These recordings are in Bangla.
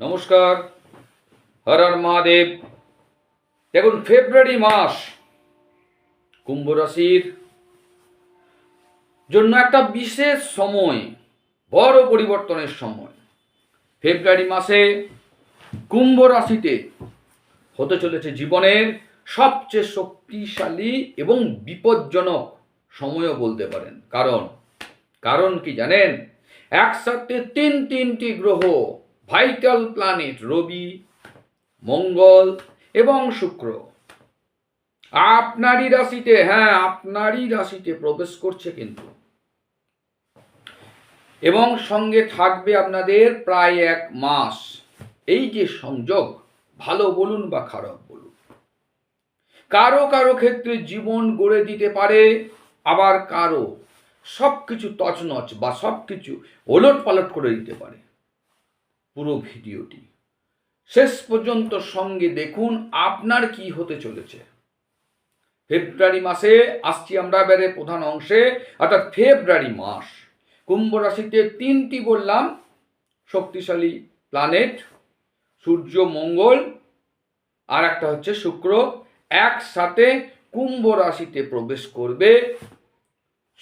নমস্কার, হর হর মহাদেব। দেখুন, ফেব্রুয়ারি মাস, কুম্ভ রাশির জন্য একটা বিশেষ সময়, বড় পরিবর্তনের সময়। ফেব্রুয়ারি মাসে কুম্ভ রাশিতে হতে চলেছে জীবনের সবচেয়ে শক্তিশালী এবং বিপজ্জনক সময়ও বলতে পারেন। কারণ কারণ কি জানেন? একসাথে তিন তিনটি গ্রহ ভাইটাল প্ল্যানেট রবি, মঙ্গল এবং শুক্র। আপনারই রাশিতে হ্যাঁ আপনারই রাশিতে প্রবেশ করছে কিন্তু। এবং সঙ্গে থাকবে আপনাদের প্রায় এক মাস। এই যে সংযোগ, ভালো বলুন বা খারাপ বলুন। কারও কারও ক্ষেত্রে জীবন গড়ে দিতে পারে, আবার কারও সব কিছু তছনছ বা সব কিছু ওলট পালট করে দিতে পারে। পুরো ভিডিওটি। শেষ পর্যন্ত সঙ্গে দেখুন আপনার কি হতে চলেছে। ফেব্রুয়ারি মাসে আসছি আমরা এবারে প্রধান অংশে, অর্থাৎ ফেব্রুয়ারি মাস। কুম্ভ রাশিতে তিনটি বললাম, শক্তিশালী প্ল্যানেট সূর্য, মঙ্গল, আর একটা হচ্ছে শুক্র। একসাথে কুম্ভ রাশিতে প্রবেশ করবে।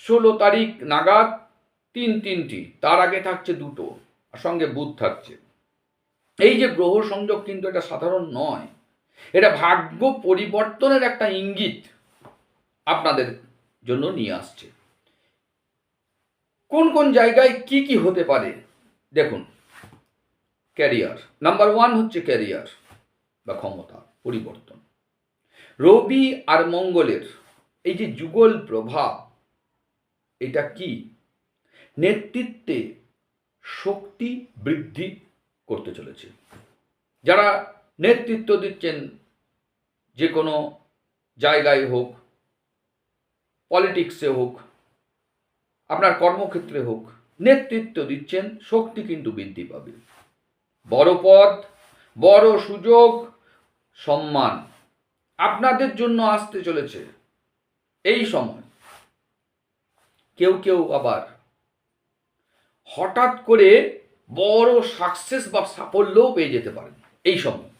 ষোলো তারিখ নাগাদ তিন তিনটি, তার আগে থাকছে দুটো, আর সঙ্গে বুধ থাকছে। এই যে গ্রহ সংযোগ কিন্তু এটা সাধারণ নয়, এটা ভাগ্য পরিবর্তনের একটা ইঙ্গিত আপনাদের জন্য নিয়ে আসছে। কোন কোন জায়গায় কি কি হতে পারে? দেখুন, ক্যারিয়ার, নাম্বার ওয়ান হচ্ছে ক্যারিয়ার বা ক্ষমতা, পরিবর্তন। রবি আর মঙ্গলের এই যে যুগল প্রভাব, এটা কি? নেতৃত্বে শক্তি বৃদ্ধি করতে চলেছে। যারা নেতৃত্ব দিচ্ছেন, যে কোনো জায়গায় হোক পলিটিক্সে হোক, আপনার কর্মক্ষেত্রে হোক, নেতৃত্ব দিচ্ছেন, শক্তি কিন্তু বৃদ্ধি পাবে। বড় পদ, বড় সুযোগ, সম্মান আপনাদের জন্য আসতে চলেছে এই সময়। কেউ কেউ আবার হঠাৎ করে বড় সাকসেস বা সাফল্যও পেয়ে যেতে পারেন এই সময়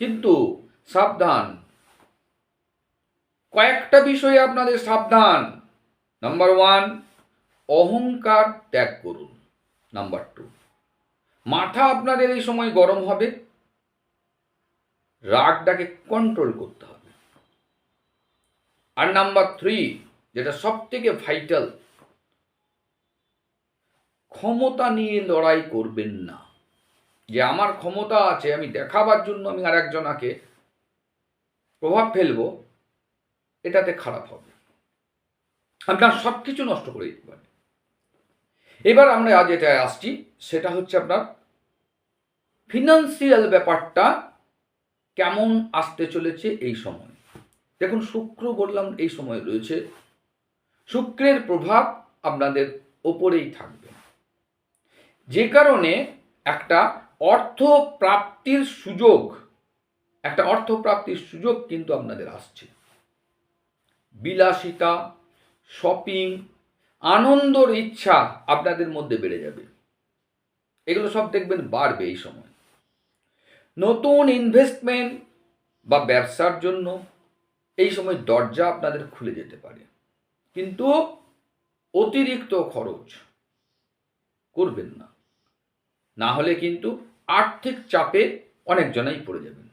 কিন্তু সাবধান। কয়েকটা বিষয়ে আপনাদের সাবধান। নাম্বার ওয়ান অহংকার ত্যাগ করুন। নাম্বার টু মাথা আপনাদের এই সময় গরম হবে। রাগটাকে কন্ট্রোল করতে হবে। আর নাম্বার থ্রি যেটা সব থেকে ভাইটাল ক্ষমতা নিয়ে লড়াই করবেন না। যে আমার ক্ষমতা আছে, আমি দেখাবার জন্য আমি আর একজনাকে প্রভাব ফেলব, এটাতে খারাপ হবে। আপনার সব কিছু নষ্ট করে দিতে পারে। এবার আমরা আজ এটা আসছি, সেটা হচ্ছে আপনার ফিনান্সিয়াল ব্যাপারটা কেমন আসতে চলেছে এই সময়। দেখুন, শুক্র বললাম এই সময় রয়েছে। শুক্রের প্রভাব আপনাদের ওপরেই থাকবে। যে কারণে একটা অর্থ প্রাপ্তির সুযোগ, একটা অর্থ প্রাপ্তির সুযোগ কিন্তু আপনাদের আসছে। বিলাসিতা শপিং আনন্দর ইচ্ছা আপনাদের মধ্যে বেড়ে যাবে। এগুলো সব দেখবেন বাড়বে এই সময়। নতুন ইনভেস্টমেন্ট বা ব্যবসার জন্য এই সময় দরজা আপনাদের খুলে যেতে পারে। কিন্তু অতিরিক্ত খরচ করবেন না। না হলে কিন্তু আর্থিক চাপে অনেকজনাই পড়ে যাবেন।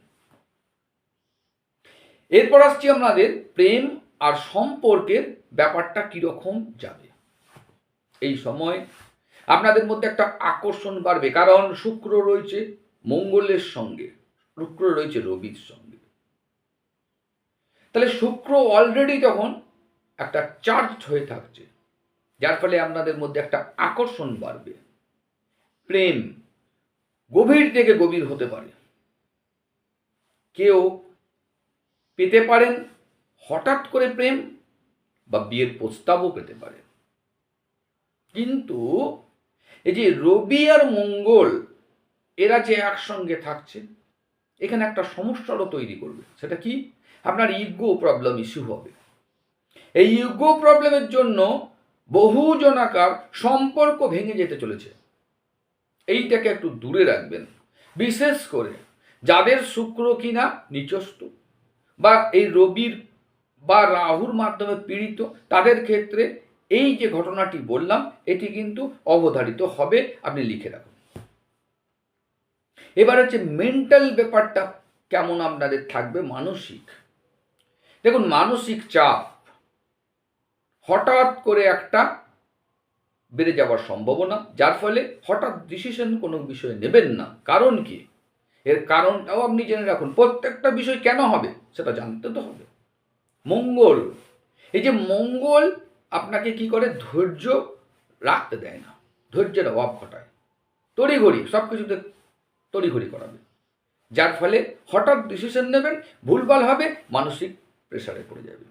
এরপর আসছি আপনাদের প্রেম আর সম্পর্কের ব্যাপারটা কীরকম যাবে। এই সময় আপনাদের মধ্যে একটা আকর্ষণ বাড়বে, কারণ শুক্র রয়েছে মঙ্গলের সঙ্গে, শুক্র রয়েছে রবির সঙ্গে। তাহলে শুক্র অলরেডি তখন একটা চার্জড হয়ে থাকছে, যার ফলে আপনাদের মধ্যে একটা আকর্ষণ বাড়বে। প্রেম গভীর থেকে গভীর হতে পারে। কেউ পেতে পারেন, হঠাৎ করে প্রেম বা বিয়ের প্রস্তাবও পেতে পারে। কিন্তু এই যে রবি আর মঙ্গল, এরা যে একসঙ্গে থাকছে, এখানে একটা সমস্যারও তৈরি করবে। সেটা কি? আপনার ইগো প্রবলেম ইস্যু হবে। এই ইগো প্রবলেমের জন্য বহু জনাকার সম্পর্ক ভেঙে যেতে চলেছে। এইটাকে একটু দূরে রাখবেন। বিশেষ করে যাদের শুক্র কিনা নিচস্ত বা এই রবির বা রাহুর মাধ্যমে পীড়িত, তাদের ক্ষেত্রে এই যে ঘটনাটি বললাম, এটি কিন্তু অবধারিত হবে, আপনি লিখে রাখুন। এবার হচ্ছে মেন্টাল ব্যাপারটা কেমন আপনাদের থাকবে? মানসিক। দেখুন, মানসিক চাপ হঠাৎ করে একটা বেড়ে যাওয়ার সম্ভাবনা, যার ফলে হঠাৎ ডিসিশন কোনো বিষয়ে নেবেন না। কারণ কি? এর কারণটাও আপনি জেনে রাখুন, প্রত্যেকটা বিষয় কেন হবে সেটা জানতে তো হবে। মঙ্গল, এই যে মঙ্গল আপনাকে কি করে? ধৈর্য রাখতে দেয় না, ধৈর্যের অভাব ঘটায়। তড়িঘড়ি সব কিছুতে তড়িঘড়ি করাবে। যার ফলে হঠাৎ ডিসিশন নেবেন, ভুলভাল হবে, মানসিক প্রেসারে পড়ে যাবে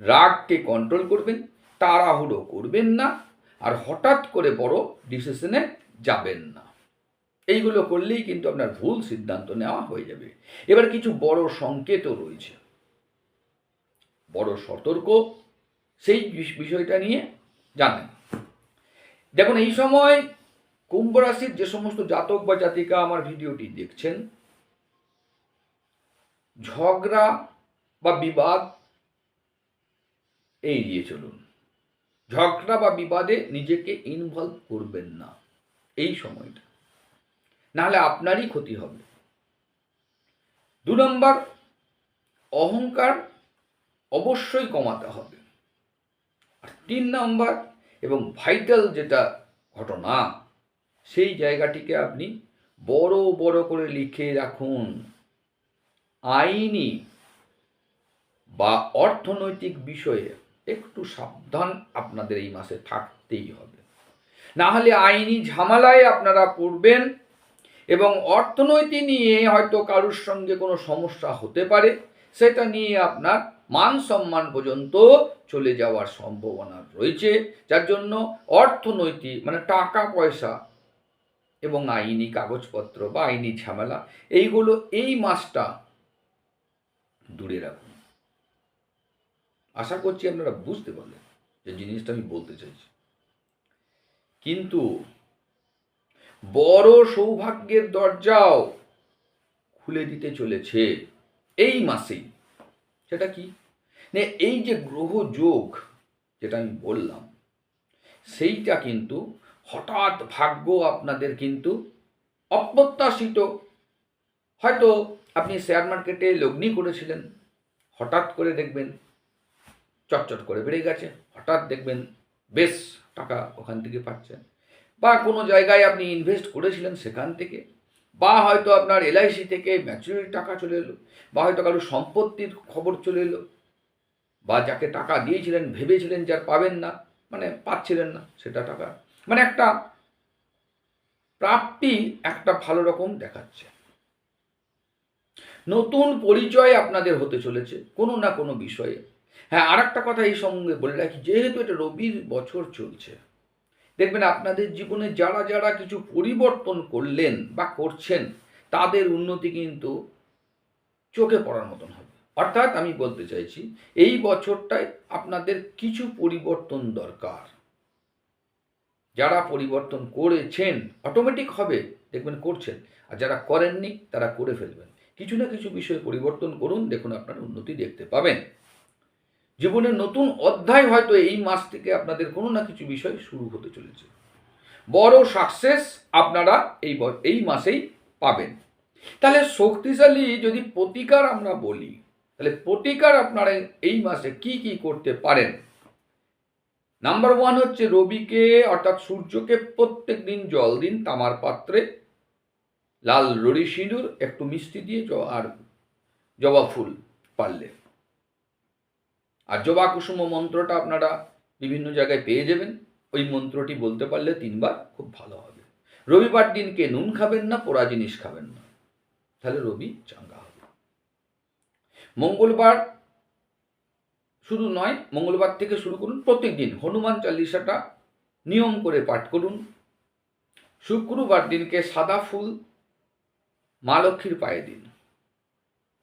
রাগকে কন্ট্রোল করবেন তাড়াহুড়ো করবেন না আর হঠাৎ করে বড় ডিসিশনে যাবেন না। এইগুলো করলেই কিন্তু আপনার ভুল সিদ্ধান্ত নেওয়া হয়ে যাবে। এবার কিছু বড় সংকেতও রয়েছে। বড় সতর্ক, সেই বিষ- বিষয়টা নিয়ে জানেন। দেখুন, এই সময় কুম্ভ রাশির যে সমস্ত জাতক বা জাতিকা আমার ভিডিওটি দেখছেন, ঝগড়া বা বিবাদ এই এড়িয়ে চলুন। ঝগড়া বা বিবাদে নিজেকে ইনভলভ করবেন না। এই সময়টা। নাহলে আপনারই ক্ষতি হবে। দু নম্বর, অহংকার অবশ্যই কমাতে হবে। আর তিন নম্বর এবং ভাইটাল যেটা ঘটনা, সেই জায়গাটিকে আপনি বড় বড় করে লিখে রাখুন। আইনি বা অর্থনৈতিক বিষয়ে একটু সাবধান আপনাদের এই মাসে থাকতেই হবে। না হলে আইনি ঝামেলায় আপনারা পড়বেন এবং অর্থনৈতিক নিয়ে হয়তো কারুর সঙ্গে কোনো সমস্যা হতে পারে, সেটা নিয়ে আপনার মান সম্মান পর্যন্ত চলে যাওয়ার সম্ভাবনা রয়েছে, যার জন্য অর্থনৈতিক মানে টাকা পয়সা এবং আইনি কাগজপত্র বা আইনি ঝামেলা, এইগুলো এই মাসটা দূরে রাখুন। আশা করছি আপনারা বুঝতে পারলেন যে জিনিসটা আমি বলতে চাইছি। কিন্তু বড় সৌভাগ্যের দরজাও খুলে দিতে চলেছে এই মাসেই সেটা কি? এই যে গ্রহ যোগ, যেটা আমি বললাম, সেইটা কিন্তু হঠাৎ ভাগ্য আপনাদের কিন্তু অপ্রত্যাশিত। হয়তো আপনি শেয়ার মার্কেটে লগ্নি করেছিলেন, হঠাৎ করে দেখবেন চটচট করে বেড়ে গেছে। হঠাৎ দেখবেন বেশ টাকা ওখান থেকে পাচ্ছেন বা কোনো জায়গায় আপনি ইনভেস্ট করেছিলেন সেখান থেকে, বা হয়তো আপনার এলআইসি থেকে ম্যাচুরিটি টাকা চলে এলো, বা হয়তো কারও সম্পত্তির খবর চলে এলো, বা যাকে টাকা দিয়েছিলেন, ভেবেছিলেন যার পাবেন না মানে পাচ্ছিলেন না সেটা টাকা। মানে একটা প্রাপ্তি একটা ভালো রকম দেখাচ্ছে। নতুন পরিচয় আপনাদের হতে চলেছে কোনো না কোনো বিষয়ে। হ্যাঁ আর একটা কথা এই সঙ্গে বলে রাখি, যেহেতু এটা রবির বছর চলছে, দেখবেন আপনাদের জীবনে যারা যারা কিছু পরিবর্তন করলেন বা করছেন, তাদের উন্নতি কিন্তু চোখে পড়ার মতন হবে। অর্থাৎ আমি বলতে চাইছি, এই বছরটায় আপনাদের কিছু পরিবর্তন দরকার। যারা পরিবর্তন করেছেন অটোমেটিক হবে, দেখবেন করছেন। আর যারা করেননি, তারা করে ফেলবেন। কিছু না কিছু বিষয়ে পরিবর্তন করুন, দেখুন আপনার উন্নতি দেখতে পাবেন। জীবনের নতুন অধ্যায় হয়তো এই মাস থেকে আপনাদের কোনো না কিছু বিষয় শুরু হতে চলেছে। বড় সাকসেস আপনারা এই এই মাসেই পাবেন। তাহলে শক্তিশালী যদি প্রতিকার আমরা বলি, তাহলে প্রতিকার আপনারা এই মাসে কি কি করতে পারেন? নাম্বার ওয়ান হচ্ছে রবিকে, অর্থাৎ সূর্যকে প্রত্যেক দিন জল দিন, তামার পাত্রে। লাল রড়ি সিঁদুর, একটু মিষ্টি দিয়ে আর জবা ফুল পারলে। আর জবা কুসুম মন্ত্রটা আপনারা বিভিন্ন জায়গায় পেয়ে যাবেন। ওই মন্ত্রটি বলতে পারলে তিনবার খুব ভালো হবে। রবিবার দিনকে নুন খাবেন না, পোড়া জিনিস খাবেন না। তাহলে রবি চাঙ্গা হবে। মঙ্গলবার শুধু নয়, মঙ্গলবার থেকে শুরু করুন প্রত্যেক দিন হনুমান চালিসাটা নিয়ম করে পাঠ করুন। শুক্রবার দিনকে সাদা ফুল মা লক্ষ্মীর পায়ে দিন।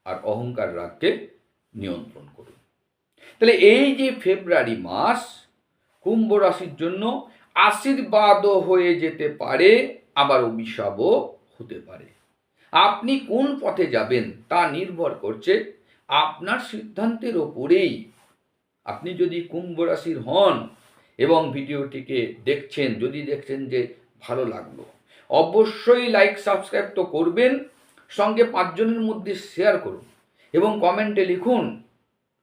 আর অহংকার রাগকে নিয়ন্ত্রণ করুন। তাহলে এই যে ফেব্রুয়ারি মাস, কুম্ভ রাশির জন্য আশীর্বাদও হয়ে যেতে পারে, আবার অভিশাপও হতে পারে। আপনি কোন পথে যাবেন তা নির্ভর করছে আপনার সিদ্ধান্তের ওপরেই। আপনি যদি কুম্ভ রাশির হন এবং ভিডিওটিকে দেখছেন, যদি দেখছেন যে ভালো লাগল, অবশ্যই লাইক সাবস্ক্রাইব তো করবেন, সঙ্গে পাঁচজনের মধ্যে শেয়ার করুন এবং কমেন্টে লিখুন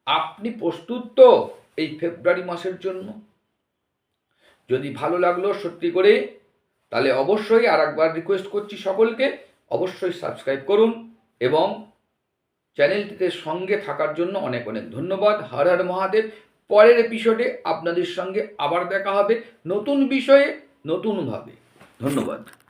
আপনি প্রস্তুত তো এই ফেব্রুয়ারি মাসের জন্য? যদি ভালো লাগল সত্যি করে, তাহলে অবশ্যই আর একবার রিকোয়েস্ট করছি সকলকে, অবশ্যই সাবস্ক্রাইব করুন এবং চ্যানেলটিতে সঙ্গে থাকার জন্য অনেক অনেক ধন্যবাদ। হর হর মহাদেব। পরের এপিসোডে আপনাদের সঙ্গে আবার দেখা হবে নতুন বিষয়ে, নতুনভাবে। ধন্যবাদ।